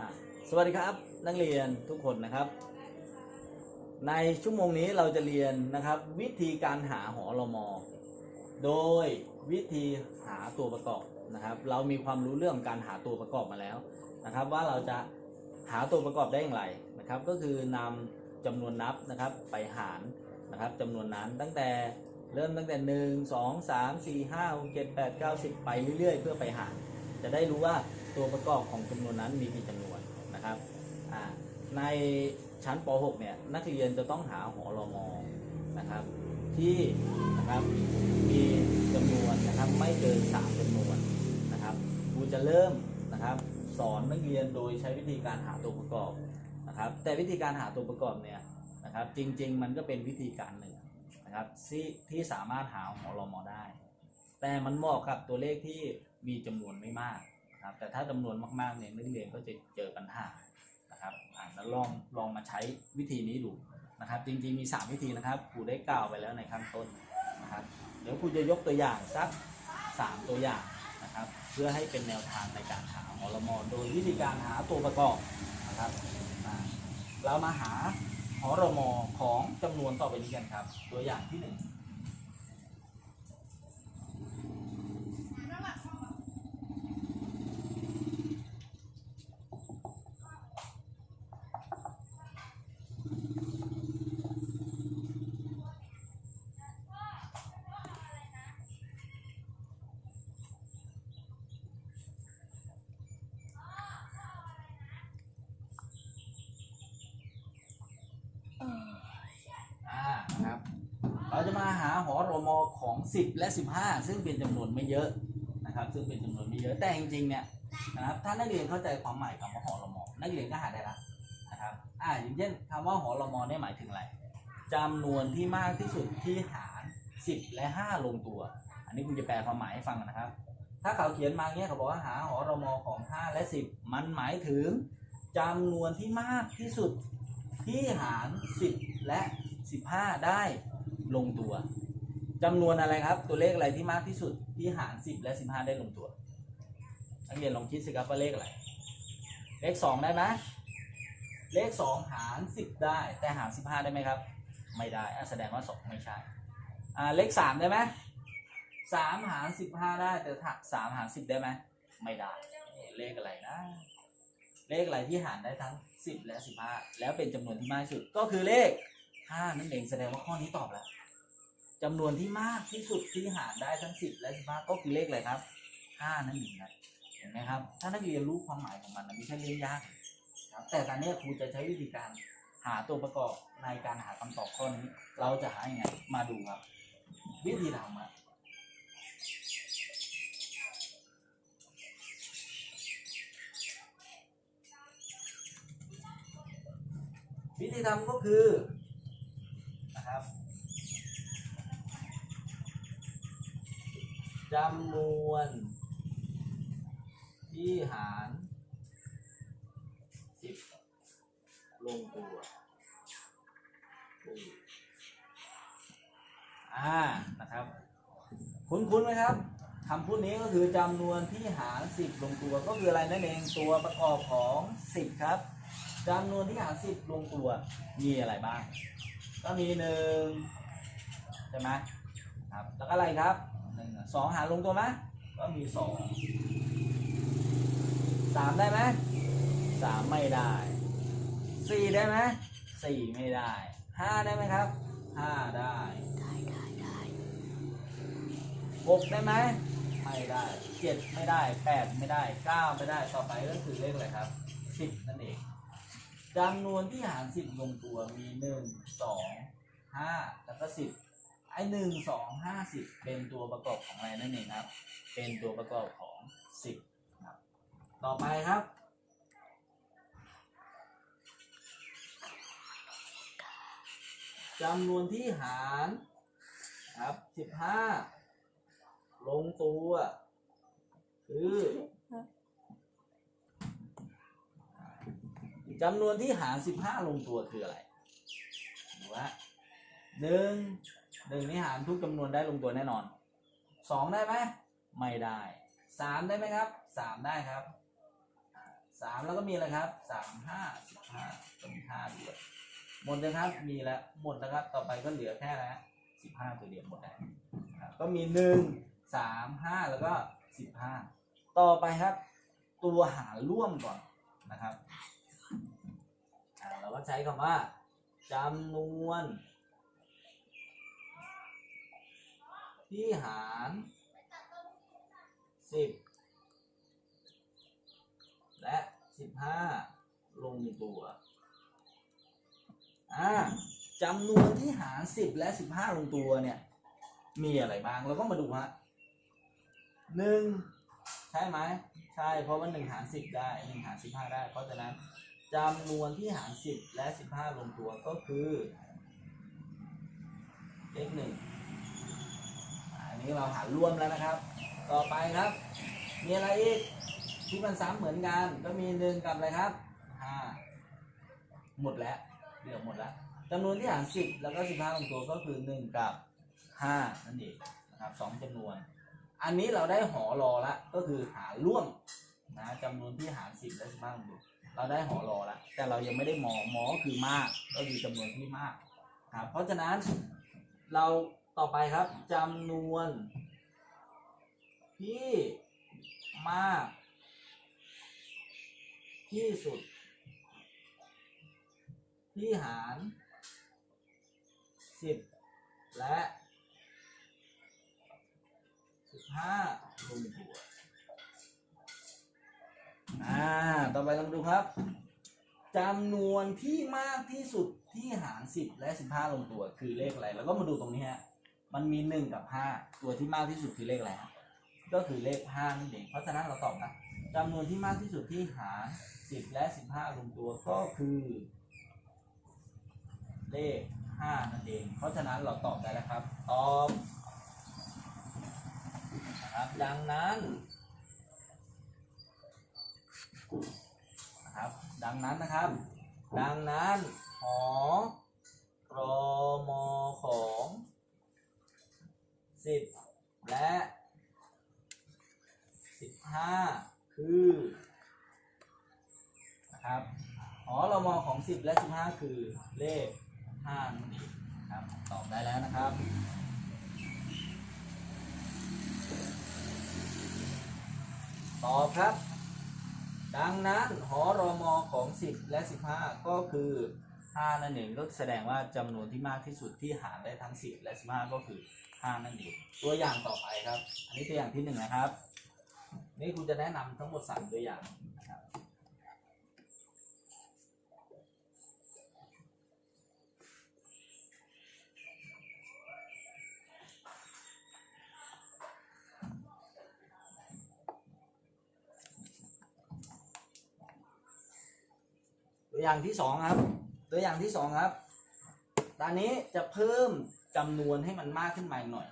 อะสวัสดีครับนักเรียนทุกคนนะครับ ในชั่วโมงนี้เราจะเรียนนะครับ วิธีการหาหอรมอโดยวิธีหาตัวประกอบนะครับ เรามีความรู้เรื่องการหาตัวประกอบมาแล้วนะครับ ว่าเราจะหาตัวประกอบได้อย่างไรนะครับ ก็คือนำจำนวนนับนะครับ ไปหารนะครับจำนวนนั้นตั้งแต่เริ่มตั้งแต่หนึ่งสองสามสี่ห้าเจ็ดแปดเก้าสิบไปเรื่อยๆ เพื่อไปหาร จะได้รู้ว่าตัวประกอบของจำนวนนั้นมีกี่จำนวน นะครับในชั้นป .6 เนี่ยนักเรียนจะต้องหาหอรมอนะครับที่นะครับมีจำนวนนะครับไม่เกิน3จำนวนนะครับครูจะเริ่มนะครับสอนนักเรียนโดยใช้วิธีการหาตัวประกอบนะครับแต่วิธีการหาตัวประกอบเนี่ยนะครับจริง ๆ มันก็เป็นวิธีการหนึ่งนะครับที่ที่สามารถหาหอรมอได้ แต่มันเหมาะกับตัวเลขที่มีจำนวนไม่มาก ครับแต่ถ้าจำนวนมากๆเนี่ยนักเรียนก็จะเจอปัญหานะครับอาจจะลองลองมาใช้วิธีนี้ดูนะครับ จริงๆมี 3 วิธีนะครับครูได้กล่าวไปแล้วในขั้นต้นนะครับเดี๋ยวครูจะยกตัวอย่างสัก 3 ตัวอย่างนะครับ เพื่อให้เป็นแนวทางในการหาอลมอโดยวิธีการหาตัวประกอบนะครับเรามาหาหอรมอของจำนวนต่อไปนี้กันครับ ตัวอย่างที่1 มของ 10 และ 15 ซึ่งเป็นจำนวนไม่เยอะนะครับ ซึ่งเป็นจำนวนไม่เยอะแต่จริงๆเนี่ยนะครับถ้านักเรียนเข้าใจความหมายคำว่าหอรมอนักเรียนก็หาได้ละนะครับอ่าอย่างเช่นคำว่าหอรมอเนี่ยหมายถึงอะไรจำนวนที่มากที่สุดที่หาร 10 และ 5 ลงตัว อันนี้คุณจะแปลความหมายให้ฟังนะครับ ถ้าเขาเขียนมาเนี้ยเขาบอกว่าหาหอรมอของ 5 และ 10 มันหมายถึงจำนวนที่มากที่สุดที่หาร 10 และ 15 ได้ลงตัว จำนวนอะไรครับ ตัวเลขอะไรที่มากที่สุดที่หาร 10 และ 15 ได้ลงตัว นักเรียนลองคิดสิครับว่าเลขอะไร เลข 2 ได้ไหมเลข 2 หาร 10 ได้ แต่หาร 15 ได้ไหมครับ ไม่ได้อะแสดงว่า 2 ไม่ใช่เลข 3 ได้ไหม3หาร 15 ได้แต่ถ้า3หาร 10 ได้ไหมไม่ได้ เลขอะไรนะ เลขอะไรที่หารได้ทั้ง 10 และ 15 แล้วเป็นจำนวนที่มากที่สุดก็คือเลขห้านั่นเองแสดงว่าข้อนี้ตอบแล้ว จำนวนที่มากที่สุดที่หารได้ทั้งสิบและสิบห้าก็คือเลขอะไรครับห้านั่นเองครับเห็นไหมครับ ถ้านักเรียนรู้ความหมายของมันนไม่ใช่เรื่องยากครับแต่ตอนนี้ครูจะใช้วิธีการหาตัวประกอบในการหาคำตอบข้อนี้ เราจะหาอยังไงมาดูครับ วิธีทำอะวิธีทำก็คือนะครับ จำนวนที่หารสิบลงตัวอ่านะครับ คุ้นๆไหมครับคำพูดนี้ก็คือจำนวนที่หารสิบลงตัวก็คืออะไรนั่นเองตัวประกอบของสิบครับจำนวนที่หารสิบลงตัวมีอะไรบ้าง ก็มีหนึ่งใช่ไหมครับแล้วก็อะไรครับ สองหารลงตัวไหมก็มีสองสามได้ไหมสามไม่ได้สี่ได้ไหมสี่ไม่ได้ห้าได้ไหมครับห้าได้ได้ได้ได้หกได้ไหมไม่ได้เจ็ดไม่ได้แปดไม่ได้เก้าไม่ได้ต่อไปก็คือเลขอะไรครับสิบนั่นเองจำนวนที่หารสิบลงตัวมีหนึ่งสองห้าแล้วก็สิบ ไอ้หนึ่งสองห้าสิบเป็นตัวประกอบของอะไรนั่นเองครับ เป็นตัวประกอบของสิบครับ ต่อไปครับ จำนวนที่หารครับสิบห้าลงตัว คือจำนวนที่หารสิบห้าลงตัวคืออะไรดูว่าหนึ่ง หนึ่งนี่หารทุกจำนวนได้ลงตัวแน่นอนสองได้ไหมไม่ได้สามได้ไหมครับสามได้ครับสามแล้วก็มีอะไรครับสามห้าสิบห้าก็มีห้าด้วยหมดเลยครับมีแล้วหมดแล้วครับต่อไปก็เหลือแค่แล้วสิบห้าตัวเดียวหมดแล้วก็มีหนึ่งสามห้าแล้วก็สิบห้าต่อไปครับ ตัวหารร่วมก่อนนะครับเราก็ใช้คำว่าจำนวน ที่หารสิบและสิบห้าลงตัว อ่าจำนวนที่หารสิบและสิบห้าลงตัวเนี่ย มีอะไรบ้างเราก็มาดูฮะหนึ่งใช่ไหมใช่เพราะว่าหนึ่งหารสิบได้หนึ่งหารสิบห้าได้ เพราะฉะนั้นจำนวนที่หารสิบและสิบห้าลงตัวก็คือเลขหนึ่ง นี้เราหารร่วมแล้วนะครับ ต่อไปครับ มีอะไรอีกที่มันซ้ำเหมือนกัน ก็มีหนึ่งกับอะไรครับห้าหมดแล้วเหลือหมดแล้วจำนวนที่หารสิบแล้วก็สิบห้าลงตัวก็คือหนึ่งกับห้านั่นเองนะครับสองจำนวน อันนี้เราได้หอรอละก็คือหารร่วมนะจำนวนที่หารสิบและสิบห้าลงตัวเราได้หอรอละแต่เรายังไม่ได้หมอหมอคือมาก ก็คือจำนวนที่มากครับเพราะฉะนั้นเรา ต่อไปครับจำนวน ที่มาก ที่สุด ที่หารสิบและสิบห้าลงตัวอ่า ต่อไปลองดูครับจำนวนที่มากที่สุดที่หารสิบและสิบห้าลงตัวคือเลขอะไร แล้วก็มาดูตรงนี้ฮะ มันมีหนึ่งกับห้าตัวที่มากที่สุดคือเลขอะไรฮะก็คือเลขห้านั่นเองเพราะฉะนั้นเราตอบนะจำนวนที่มากที่สุดที่หารสิบและสิบห้าลงตัวก็คือ เลขห้านั่นเอง เพราะฉะนั้นเราตอบได้แล้วครับตอบนะครับดังนั้นนะครับดังนั้นนะครับ ดังนั้นหอรอมอของ สิบและสิบห้าคือนะครับหอรอมอของสิบและสิบห้าคือเลขห้านั่นเองครับตอบได้แล้วนะครับตอบครับ ดังนั้นหอรอมอของ 10 และ 15 ก็คือ 5 นั่นเอง ก็แสดงว่าจำนวนที่มากที่สุดที่หารได้ทั้ง 10 และ 15 ก็คือ 5 นั่นเอง ตัวอย่างต่อไปครับ อันนี้ตัวอย่างที่ 1 นะครับ นี่คุณจะแนะนำทั้งหมด 3 ตัวอย่างนะครับตัวอย่างที่สองครับ ตัวอย่างที่สองครับตอนนี้จะเพิ่มจำนวนให้มันมากขึ้นมาหน่อย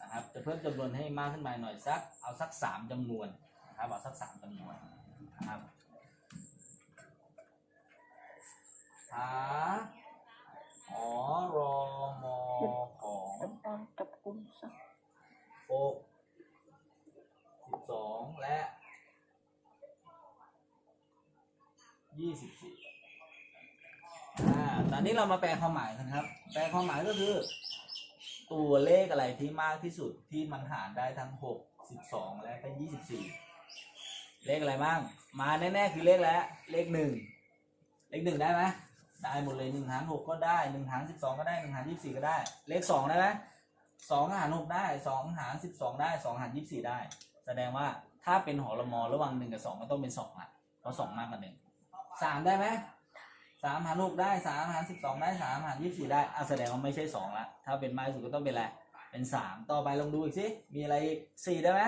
นะครับ จะเพิ่มจำนวนให้มากขึ้นมาหน่อยสักเอาสักสามจำนวนนะครับเอาสักสามจำนวนนะครับหาหอรอมอของจับกุมสักหกสิบสองและยี่สิบสี่ อนนี้เรามาแปลความหมายกันครับ แปลความหมายก็คือ ตัวเลขอะไรที่มากที่สุดที่มันหารได้ทั้งหกสิบสองและก็ยี่สิบสี่เลขอะไรบ้าง มาแน่ๆคือเลขแล้วเลขหนึ่งเลขหนึ่งได้ไหมได้หมดเลยหนึ่งหารหกก็ได้หนึ่งหารสิบสองก็ได้หนึ่งหารยี่สิบสี่ก็ได้ เลขสองได้ไหมสองหารหกได้สองหารสิบสองได้สองหารยี่สิบสี่ได้ แสดงว่าถ้าเป็นหอรมอระหว่างหนึ่งกับสองก็ต้องเป็นสองละเพราะสองมากกว่าหนึ่งสามได้ไหม สามหารหกได้สามหารสิบสองได้สามหารยี่สิบสี่ได้อะแสดงว่าไม่ใช่สองละถ้าเป็นไมากที่สุดก็ต้องเป็นอะไรเป็นสามต่อไปลองดูอีกสิมีอะไรอีกสี่ได้ไหม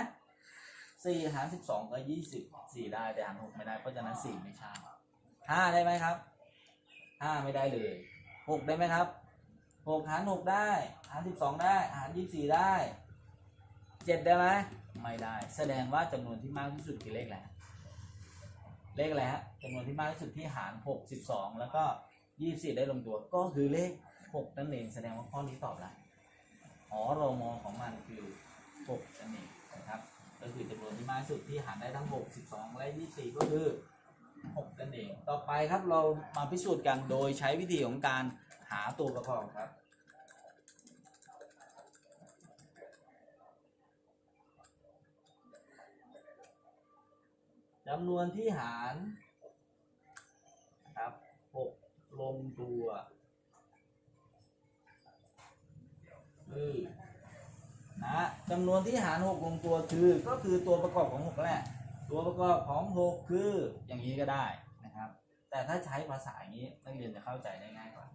สี่หารสิบสองก็ยี่สิบสี่ได้แต่หารหกไม่ได้เพราะฉะนั้นสี่ไม่ใช่ห้าได้ไหมครับห้าไม่ได้เลยหกได้ไหมครับหกหารหกได้ หารสิบสองได้ หารยี่สี่ได้เจ็ดได้ไหมไม่ได้ แสดงว่าจำนวนที่มากที่สุดคือเลขอะไรฮะ เลขอะไรฮะจำนวนที่มากที่สุดที่หารหกสิบสองแล้วก็ยี่สี่ได้ลงตัว ก็คือเลขหกนั่นเองแสดงว่าข้อนี้ตอบอะหอรมอของมันคือหกนั่นเองนะครับ ก็คือจำนวนที่มากที่สุดที่หารได้ทั้งหกสิบสองและยี่สี่ก็คือ 6 นั่นเอง ต่อไปครับเรามาพิสูจน์กันโดยใช้วิธีของการหาตัวประกอบครับ จำนวนที่หารนะครับ6ลงตัวคือนะจำนวนที่หาร6ลงตัวคือ ก็คือตัวประกอบของ6แหละตัวประกอบของ6คืออย่างนี้ก็ได้นะครับ แต่ถ้าใช้ภาษาอย่างนี้นักเรียนจะเข้าใจได้ง่ายกว่า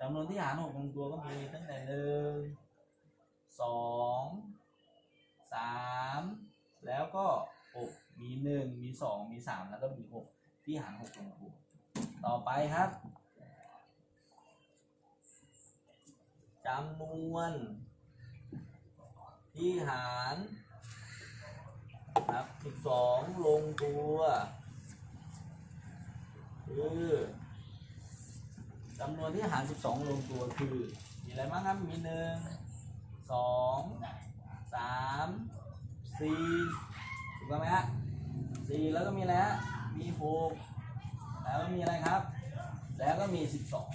จำนวนที่หาร6ลงตัวก็มีตั้งแต่หนึ่งสองสามแล้วก็หก มีหนึ่งมีสองมีสามแล้วก็มีหกที่หารหกลงตัวต่อไปครับจำนวนที่หารครับสิบสองลงตัวคือจำนวนที่หารสิบสองลงตัวคือ มีอะไรบ้างครับ มีหนึ่งสองสามสี่ถูกต้องไหมฮะ สี่แล้วก็มีอะไรฮะมีหกแล้วก็มีอะไรครับ แล้วก็มีสิบสอง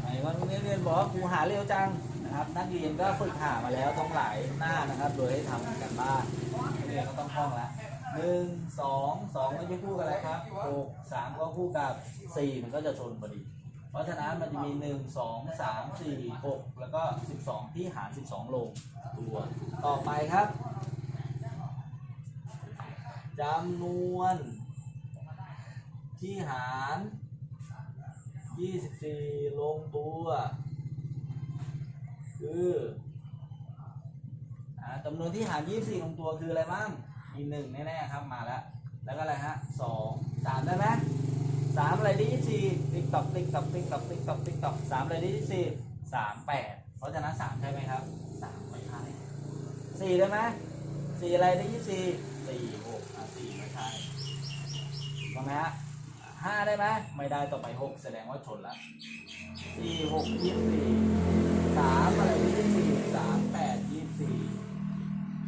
ไหนวันนี้เรียนบอกว่าครูหาเร็วจังนะครับ นักเรียนก็ฝึกหามาแล้วต้องหลายหน้านะครับ โดยให้ทำกันบ้านนักเรียนก็ต้องท่องแล้วหนึ่งสองสองมันจะคู่กันอะไรครับหกสามก็คู่กับสี่มันก็จะชนพอดี เพราะฉะนั้นมันจะมีหนึ่งสองสามสี่หกแล้วก็สิบสองที่หารสิบสองลงตัว ต่อไปครับ จำนวนที่หาร 24 ลงตัว คืออจำนวนที่หาร 24 ลงตัวคืออะไรบ้างมีหนึ่งแน่ๆครับมาแล้ว แล้วก็อะไรฮะสองสามได้ไหมสามอะไรได้ยี่สี่ติ๊กตอกติ๊กตอกติ๊กตอกติ๊กตอกติ๊กตอกสามอะไรได้ยี่สี่สามแปดเพราะฉะนั้นสามใช่ไหมครับสามไม่ใช่สี่ได้ไหมสี่อะไรได้ยี่สี่สี่ สี่ไม่ใช่ถูกต้องไหมฮะห้าได้ไหมไม่ได้ต่อไปหกแสดงว่าชนละสี่หกยี่สี่สามอะไรยี่สี่สามแปดยี่สี่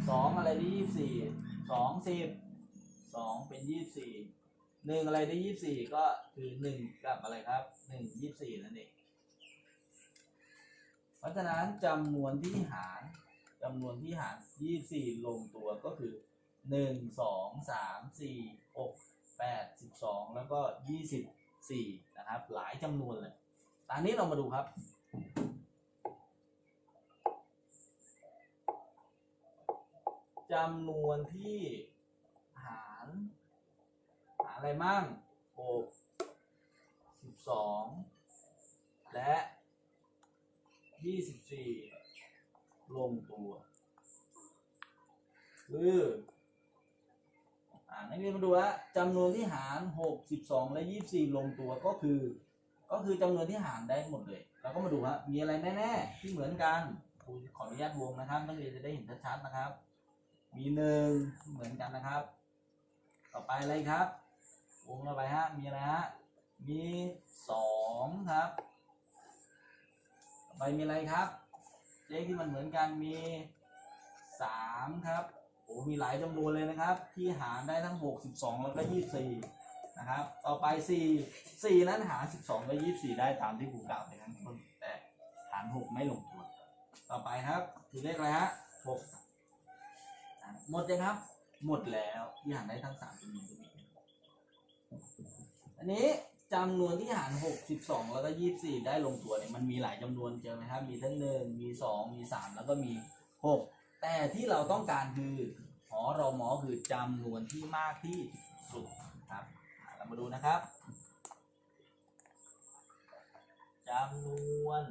สองอะไรด้ยี่สี่สองสิบสองเป็นยี่สี่หนึ่งอะไรได้ยี่สี่ก็คือหนึ่งกับอะไรครับหนึ่งยี่สี่นั่นเองเพราะฉะนั้นจำนวนที่หารจำนวนที่หาร24ลงตัวก็คือ 1 2 3 4 6 8 12แปดสิบสองแล้วก็24นะครับ หลายจำนวนเลยตอนนี้เรามาดูครับ จำนวนที่หารหารอะไรมั่ง6 12และยี่สิบสี่ลงตัว คือ นักเรียนมาดูว่าจำนวนที่หารหกสิบสองและยี่สี่ลงตัวก็คือ ก็คือจำนวนที่หารได้หมดเลย เราก็มาดูว่ามีอะไรแน่ๆ ที่เหมือนกันครูขออนุญาตวงนะครับนักเรียนจะได้เห็นชัดๆนะครับ มีหนึ่งเหมือนกันนะครับ ต่อไปอะไรครับ วงต่อไปฮะมีอะไรฮะมีสองครับต่อไปมีอะไรครับเลขที่มันเหมือนกันมีสามครับ โอ้มีหลายจำนวนเลยนะครับ ที่หารได้ทั้งหกสิบสองแล้วก็ยี่สี่นะครับ ต่อไปสี่สี่นั้นหารสิบสองและยี่สี่ได้ตามที่ครูกล่าวไปทั้งต้นแต่หารหกไม่ลงตัว ต่อไปครับคือเลขอะไรฮะหกอะหมดยังครับ หมดแล้วที่หารได้ทั้งสามจำนวนก็มีอันนี้จำนวนที่หาร 6 12 แล้วก็ 24 ได้ลงตัวเนี่ยมันมีหลายจำนวนเจอไหมครับ มีทั้งหนึ่งมี 2 มี 3 แล้วก็มี 6 แต่ที่เราต้องการคือหอรอมอคือจำนวนที่มากที่สุดครับอะเรามาดูนะครับจำนวน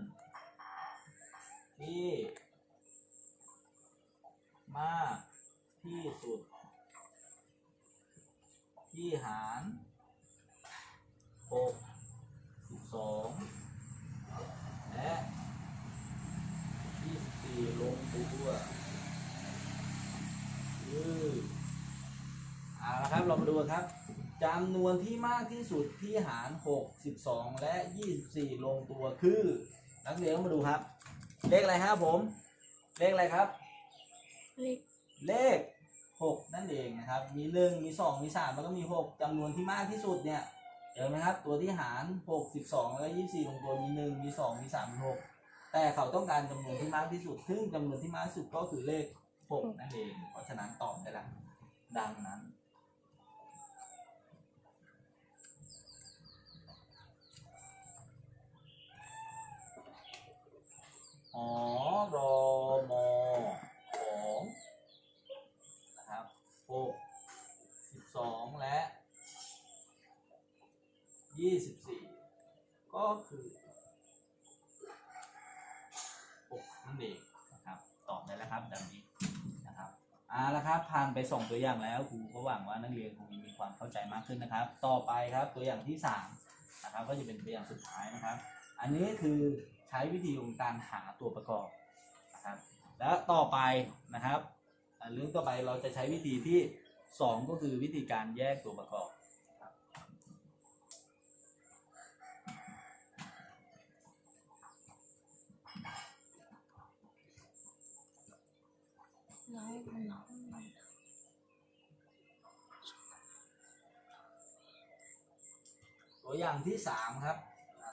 ที่มากที่สุด ที่หารหกสิบสองและยี่สิบสี่ลงตัว คือเอาละครับ เรามาดูกันครับจำนวนที่มากที่สุดที่หารหกสิบสองและยี่สิบสี่ลงตัวคือ นักเรียนต้องมาดูครับ เลขอะไรครับผม เลขอะไรครับ เล็กเลขหกนั่นเองนะครับ มีหนึ่งมีสองมีสามแล้วก็มีหกจำนวนที่มากที่สุดเนี่ยเห็นไหมครับ ตัวที่หารหกสิบสองแล้วก็ยี่สี่ลงตัวมีหนึ่งมีสองมีสามมีหกแต่เขาต้องการจำนวนที่มากที่สุด ซึ่งจำนวนที่มากที่สุดก็คือเลข หกนั่นเอง เพราะฉะนั้นตอบได้ละดังนั้นานไปสองตัวอย่างแล้วครูก็หวังว่านักเรียนคงมีความเข้าใจมากขึ้นนะครับ ต่อไปครับตัวอย่างที่สามนะครับก็จะเป็นตัวอย่างสุดท้ายนะครับ อันนี้คือใช้วิธีของการหาตัวประกอบนะครับแล้วต่อไปนะครับเรื่องต่อไปเราจะใช้วิธีที่สองก็คือวิธีการแยกตัวประกอบแล้วน้อง ตัวอย่างที่สามครับ